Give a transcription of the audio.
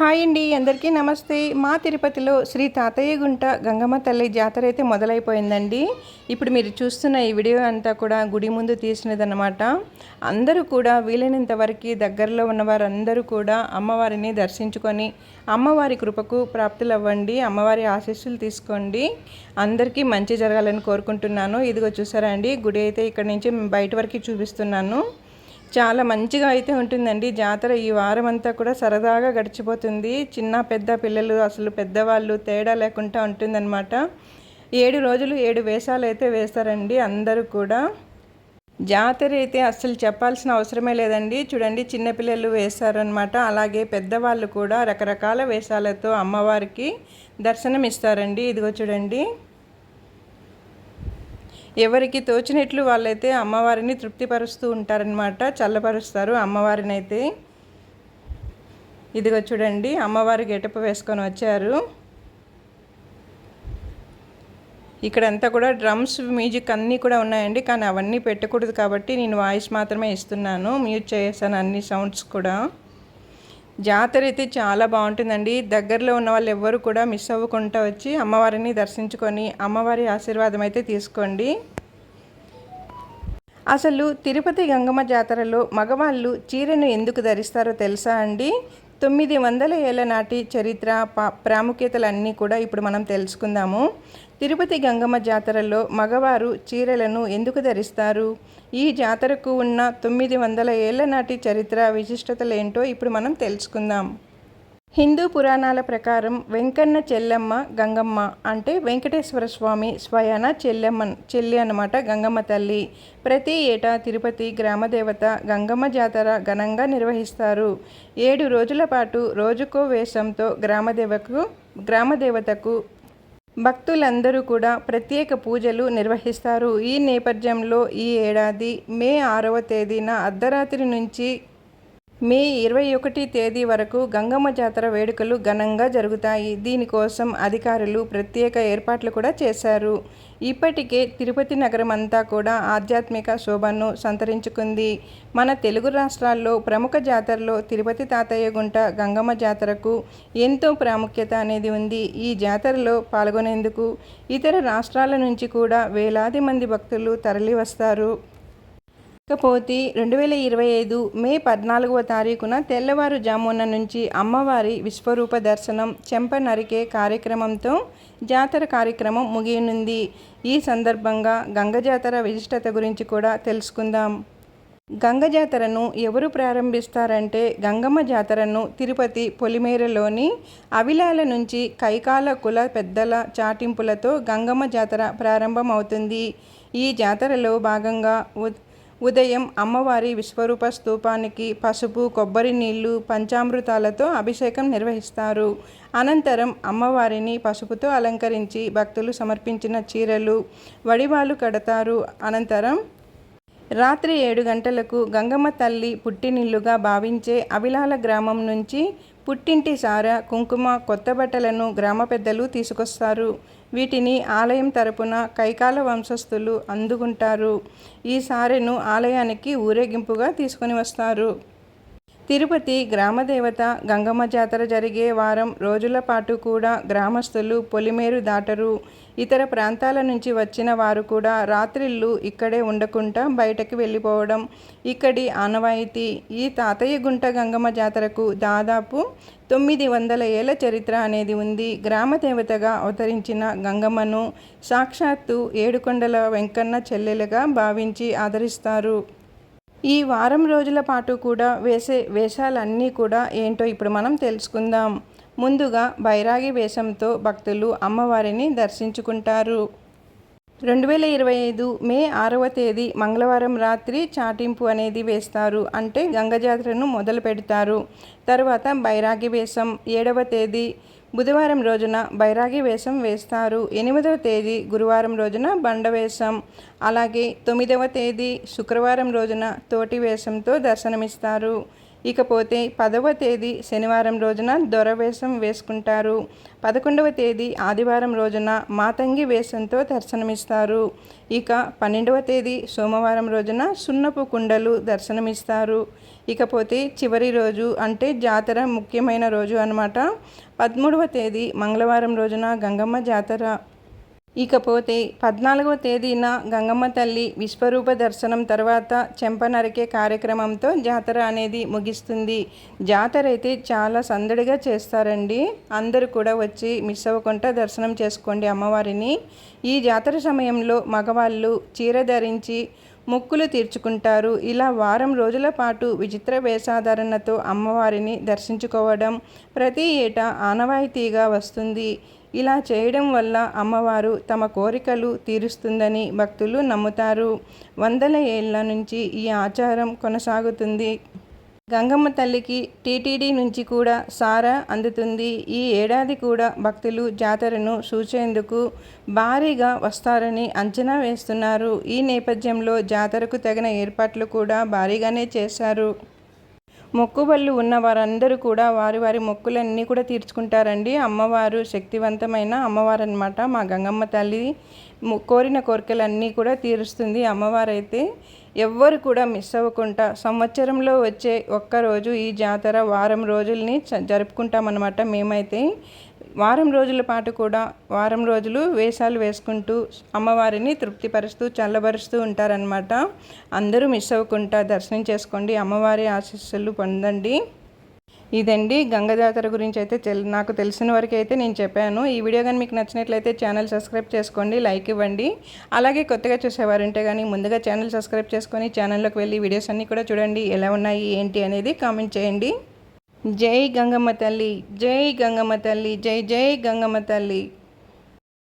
Hi అండి అందరికీ నమస్తే. మా తిరుపతిలో శ్రీ తాతయ్య గుంట గంగమ్మ తల్లి జాతర అయితే మొదలైపోయిందండి. ఇప్పుడు మీరు చూస్తున్న ఈ వీడియో అంతా కూడా గుడి ముందు తీసినదన్నమాట. అందరూ కూడా వీలైనంత వరకు దగ్గరలో ఉన్న వారందరూ కూడా అమ్మవారిని దర్శించుకొని అమ్మవారి కృపకు ప్రాప్తులు అవ్వండి అమ్మవారి ఆశీస్సులు తీసుకోండి. అందరికీ మంచి జరగాలని కోరుకుంటున్నాను. ఇదిగో చూసారా అండి గుడి అయితే ఇక్కడ నుంచి బయట వరకు చూపిస్తున్నాను. చాలా మంచిగా అయితే ఉంటుందండి. జాతర ఈ వారం అంతా కూడా సరదాగా గడిచిపోతుంది. చిన్న పెద్ద పిల్లలు అసలు పెద్దవాళ్ళు తేడా లేకుండా ఉంటుందన్నమాట. ఏడు రోజులు ఏడు వేషాలు అయితే వేస్తారండి అందరూ కూడా. జాతర అయితే అస్సలు చెప్పాల్సిన అవసరమే లేదండి. చూడండి చిన్నపిల్లలు వేస్తారనమాట అలాగే పెద్దవాళ్ళు కూడా రకరకాల వేషాలతో అమ్మవారికి దర్శనం ఇస్తారండి ఇదిగో చూడండి. ఎవరికి తోచినట్లు వాళ్ళైతే అమ్మవారిని తృప్తిపరుస్తూ ఉంటారనమాట చల్లపరుస్తారు. అమ్మవారిని అయితే ఇదిగో చూడండి అమ్మవారి గెటప్ వేసుకొని వచ్చారు. ఇక్కడంతా కూడా డ్రమ్స్ మ్యూజిక్ అన్నీ కూడా ఉన్నాయండి కానీ అవన్నీ పెట్టకూడదు కాబట్టి నేను వాయిస్ మాత్రమే ఇస్తున్నాను. మ్యూట్ చేసాను అన్ని సౌండ్స్ కూడా. జాతర అయితే చాలా బాగుంటుందండి. దగ్గరలో ఉన్న వాళ్ళు ఎవ్వరు కూడా మిస్ అవ్వకుండా వచ్చి అమ్మవారిని దర్శించుకొని అమ్మవారి ఆశీర్వాదం అయితే తీసుకోండి. అసలు తిరుపతి గంగమ్మ జాతరలో మగవాళ్ళు చీరను ఎందుకు ధరిస్తారో తెలుసా అండి? తొమ్మిది వందల ఏళ్ళ నాటి చరిత్ర ప్రాముఖ్యతలన్నీ కూడా ఇప్పుడు మనం తెలుసుకుందాము. తిరుపతి గంగమ్మ జాతరలో మగవారు చీరలను ఎందుకు ధరిస్తారు? ఈ జాతరకు ఉన్న తొమ్మిది వందల ఏళ్ళ నాటి చరిత్ర విశిష్టతలేంటో ఇప్పుడు మనం తెలుసుకుందాం. హిందూ పురాణాల ప్రకారం వెంకన్న చెల్లెమ్మ గంగమ్మ అంటే వెంకటేశ్వర స్వామి స్వయాన చెల్లెమ్మ చెల్లి అన్నమాట గంగమ్మ తల్లి. ప్రతి ఏటా తిరుపతి గ్రామదేవత గంగమ్మ జాతర ఘనంగా నిర్వహిస్తారు. ఏడు రోజుల పాటు రోజుకో వేషంతో గ్రామదేవకు గ్రామదేవతకు భక్తులందరూ కూడా ప్రత్యేక పూజలు నిర్వహిస్తారు. ఈ నేపథ్యంలో ఈ ఏడాది మే ఆరవ తేదీన అర్ధరాత్రి నుంచి మే ఇరవై ఒకటి తేదీ వరకు గంగమ్మ జాతర వేడుకలు ఘనంగా జరుగుతాయి. దీనికోసం అధికారులు ప్రత్యేక ఏర్పాట్లు కూడా చేశారు. ఇప్పటికే తిరుపతి నగరం అంతా కూడా ఆధ్యాత్మిక శోభను సంతరించుకుంది. మన తెలుగు రాష్ట్రాల్లో ప్రముఖ జాతరలో తిరుపతి తాతయ్య గుంట గంగమ్మ జాతరకు ఎంతో ప్రాముఖ్యత అనేది ఉంది. ఈ జాతరలో పాల్గొనేందుకు ఇతర రాష్ట్రాల నుంచి కూడా వేలాది మంది భక్తులు తరలివస్తారు. ఇకపోతే రెండు వేల ఇరవై ఐదు మే పద్నాలుగవ తారీఖున తెల్లవారుజామున నుంచి అమ్మవారి విశ్వరూప దర్శనం చెంప నరికే కార్యక్రమంతో జాతర కార్యక్రమం ముగియనుంది. ఈ సందర్భంగా గంగ జాతర విశిష్టత గురించి కూడా తెలుసుకుందాం. గంగ జాతరను ఎవరు ప్రారంభిస్తారంటే గంగమ్మ జాతరను తిరుపతి పొలిమేరలోని అవిలాల నుంచి కైకాల కుల పెద్దల చాటింపులతో గంగమ్మ జాతర ప్రారంభమవుతుంది. ఈ జాతరలో భాగంగా ఉదయం అమ్మవారి విశ్వరూప స్తూపానికి పసుపు కొబ్బరి నీళ్ళు పంచామృతాలతో అభిషేకం నిర్వహిస్తారు. అనంతరం అమ్మవారిని పసుపుతో అలంకరించి భక్తులు సమర్పించిన చీరలు వడివాలు కడతారు. అనంతరం రాత్రి ఏడు గంటలకు గంగమ్మ తల్లి పుట్టినిల్లుగా భావించే అవిలాల గ్రామం నుంచి పుట్టింటి సార కుంకుమ కొత్త బట్టలను గ్రామ పెద్దలు తీసుకొస్తారు. వీటిని ఆలయం తరపున కైకాల వంశస్థులు అందుకుంటారు. ఈ సారెను ఆలయానికి ఊరేగింపుగా తీసుకొని వస్తారు. తిరుపతి గ్రామదేవత గంగమ్మ జాతర జరిగే వారం రోజుల పాటు కూడా గ్రామస్తులు పొలిమేరు దాటరు. ఇతర ప్రాంతాల నుంచి వచ్చిన వారు కూడా రాత్రిళ్ళు ఇక్కడే ఉండకుండా బయటకు వెళ్ళిపోవడం ఇక్కడి ఆనవాయితీ. ఈ తాతయ్య గుంట గంగమ్మ జాతరకు దాదాపు తొమ్మిది వందల ఏళ్ళ చరిత్ర అనేది ఉంది. గ్రామదేవతగా అవతరించిన గంగమ్మను సాక్షాత్తు ఏడుకొండల వెంకన్న చెల్లెలుగా భావించి ఆదరిస్తారు. ఈ వారం రోజుల పాటు కూడా వేసే వేషాలన్నీ కూడా ఏంటో ఇప్పుడు మనం తెలుసుకుందాం. ముందుగా బైరాగి వేషంతో భక్తులు అమ్మవారిని దర్శించుకుంటారు. రెండు వేల ఇరవై ఐదు మే ఆరవ తేదీ మంగళవారం రాత్రి చాటింపు అనేది వేస్తారు. అంటే గంగ జాతరను మొదలు పెడతారు తర్వాత బైరాగి వేషం ఏడవ తేదీ బుధవారం రోజున బైరాగి వేషం వేస్తారు. ఎనిమిదవ తేదీ గురువారం రోజున బండ వేషం. అలాగే తొమ్మిదవ తేదీ శుక్రవారం రోజున తోటి వేషంతో దర్శనమిస్తారు. ఇకపోతే పదవ తేదీ శనివారం రోజున దొరవేషం వేసుకుంటారు. పదకొండవ తేదీ ఆదివారం రోజున మాతంగి వేషంతో దర్శనమిస్తారు. ఇక పన్నెండవ తేదీ సోమవారం రోజున సున్నపు కుండలు దర్శనమిస్తారు. ఇకపోతే చివరి రోజు అంటే జాతర ముఖ్యమైన రోజు అనమాట పదమూడవ తేదీ మంగళవారం రోజున గంగమ్మ జాతర. ఇకపోతే పద్నాలుగవ తేదీన గంగమ్మ తల్లి విశ్వరూప దర్శనం తర్వాత చెంప నరికే కార్యక్రమంతో జాతర అనేది ముగిస్తుంది. జాతర అయితే చాలా సందడిగా చేస్తారండి. అందరూ కూడా వచ్చి మిస్ అవ్వకుండా దర్శనం చేసుకోండి అమ్మవారిని. ఈ జాతర సమయంలో మగవాళ్ళు చీర ధరించి ముక్కులు తీర్చుకుంటారు. ఇలా వారం రోజుల పాటు విచిత్ర వేషాధారణతో అమ్మవారిని దర్శించుకోవడం ప్రతి ఏటా ఆనవాయితీగా వస్తుంది. ఇలా చేయడం వల్ల అమ్మవారు తమ కోరికలు తీరుస్తుందని భక్తులు నమ్ముతారు. వందల ఏళ్ళ నుంచి ఈ ఆచారం కొనసాగుతుంది. గంగమ్మ తల్లికి టీటీడీ నుంచి కూడా సారా అందుతుంది. ఈ ఏడాది కూడా భక్తులు జాతరను చూసేందుకు భారీగా వస్తారని అంచనా వేస్తున్నారు. ఈ నేపథ్యంలో జాతరకు తగిన ఏర్పాట్లు కూడా భారీగానే చేశారు. మొక్కుబళ్ళు ఉన్న వారందరూ కూడా వారి వారి మొక్కులన్నీ కూడా తీర్చుకుంటారండి. అమ్మవారు శక్తివంతమైన అమ్మవారు అనమాట మా గంగమ్మ తల్లి కోరిన కోరికలన్నీ కూడా తీరుస్తుంది. అమ్మవారైతే ఎవ్వరు కూడా మిస్ అవ్వకుండా సంవత్సరంలో వచ్చే ఒక్కరోజు ఈ జాతర వారం రోజుల్ని జరుపుకుంటామన్నమాట మేమైతే. వారం రోజుల పాటు కూడా వారం రోజులు వేషాలు వేసుకుంటూ అమ్మవారిని తృప్తిపరుస్తూ చల్లబరుస్తూ ఉంటారనమాట అందరూ మిస్ అవ్వకుండా దర్శనం చేసుకోండి. అమ్మవారి ఆశీస్సులు పొందండి. ఇదండి గంగ జాతర గురించి అయితే తెల్ నాకు తెలిసిన వరకు అయితే నేను చెప్పాను. ఈ వీడియో కానీ మీకు నచ్చినట్లయితే ఛానల్ సబ్స్క్రైబ్ చేసుకోండి లైక్ ఇవ్వండి. అలాగే కొత్తగా చూసేవారు ఉంటే కానీ ముందుగా ఛానల్ సబ్స్క్రైబ్ చేసుకొని ఛానల్లోకి వెళ్ళి వీడియోస్ అన్నీ కూడా చూడండి. ఎలా ఉన్నాయి ఏంటి అనేది కామెంట్ చేయండి. జై గంగమ్మ తల్లి జై గంగమ్మ తల్లి జై జై గంగమ్మ తల్లి.